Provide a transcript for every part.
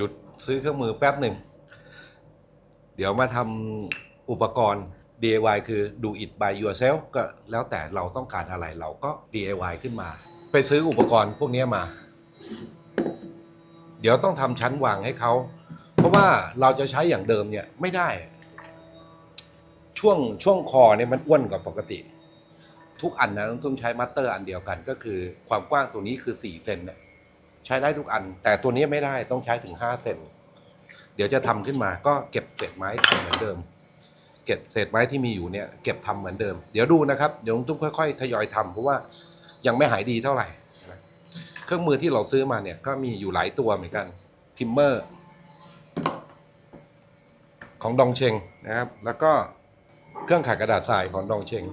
หยุดซื้อเครื่องมือแป๊บหนึ่ง เดี๋ยวมาทำอุปกรณ์ DIY คือ do it by yourself ก็แล้วแต่เราต้องการอะไรเราก็ DIY ขึ้นมา ไปซื้ออุปกรณ์พวกนี้มา เดี๋ยวต้องทำชั้นวางให้เขา เพราะว่าเราจะใช้อย่างเดิมเนี่ยไม่ได้ ช่วงช่วงคอเนี่ยมันอ้วนกว่าปกติ ทุกอันนะต้องใช้มัตเตอร์อันเดียวกันก็คือความกว้างตัวนี้คือ4เซนเนี่ย ใช้ได้ทุกอัน แต่ตัวนี้ไม่ได้ต้องใช้ถึง 5 เซนเดี๋ยวจะทำขึ้นมาก็เก็บเศษไม้ทำเหมือนเดิม เก็บเศษไม้ที่มีอยู่เนี่ยเก็บทำเหมือนเดิม เดี๋ยวดูนะครับเดี๋ยวต้องค่อย ๆ ทยอยทำเพราะว่ายังไม่หายดีเท่าไหร่นะเครื่องมือที่เราซื้อมาเนี่ยก็มีอยู่หลายตัวเหมือนกันทิมเมอร์ของดองเชงนะครับ แล้วก็เครื่องขัดกระดาษทรายของดองเชง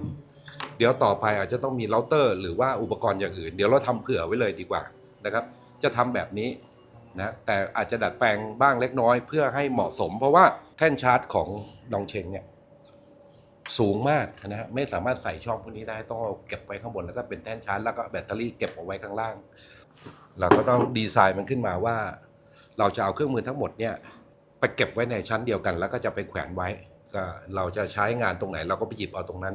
เดี๋ยวต่อไปอาจจะต้องมีเราเตอร์ หรือว่าอุปกรณ์อย่างอื่น เดี๋ยวเราทำเผื่อไว้เลยดีกว่านะครับ จะทำแบบนี้นะแต่อาจจะดัดแปลงบ้างเล็กน้อยเพื่อให้เหมาะสม เพราะว่าแท่นชาร์จของดองเชงเนี่ยสูงมากนะฮะไม่สามารถใส่ช่องพวกนี้ได้ต้องเอาเก็บไว้ข้างบนแล้วก็เป็นแท่นชาร์จแล้วก็แบตเตอรี่เก็บเอาไว้ข้างล่าง เราก็ต้องดีไซน์มันขึ้นมาว่า เราจะเอาเครื่องมือทั้งหมดเนี่ยไปเก็บไว้ในชั้นเดียวกัน แล้วก็จะไปแขวนไว้ก็เราจะใช้งานตรงไหน เราก็ไปหยิบเอาตรงนั้น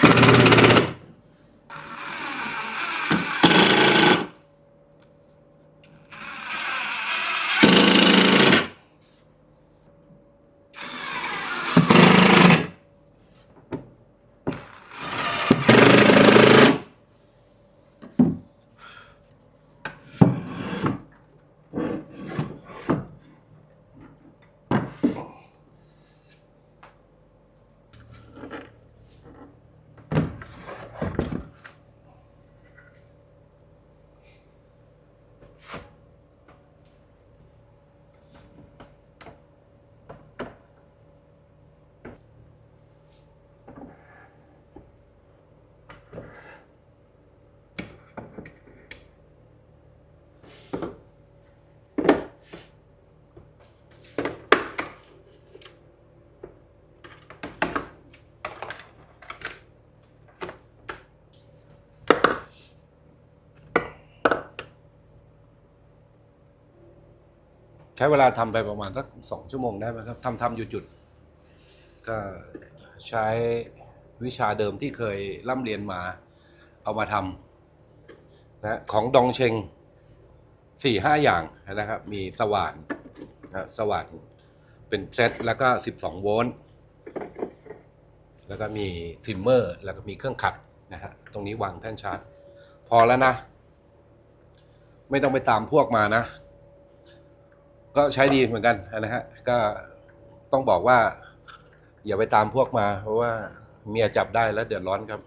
ช้เวลาทำไปประมาณสักสองชั่วโมงได้ไหมครับทำทำอยู่จุดก็ใช้วิชาเดิมที่เคยร่ำเรียนมา เอามาทำนะของดองเชงสี่ห้าอย่างนะครับ มีสว่านนะสว่านเป็นเซตแล้วก็สิบสองโวลต์แล้วก็มีทิมเมอร์ แล้วก็มีเครื่องขัดนะฮะตรงนี้วางแท่นชาร์จ พอแล้วนะ ไม่ต้องไปตามพวกมานะ ก็ใช้ดีเหมือนกันนะฮะก็ต้องบอกว่า อย่าไปตามพวกมา เพราะว่าเมียจับได้แล้วเดือดร้อนครับ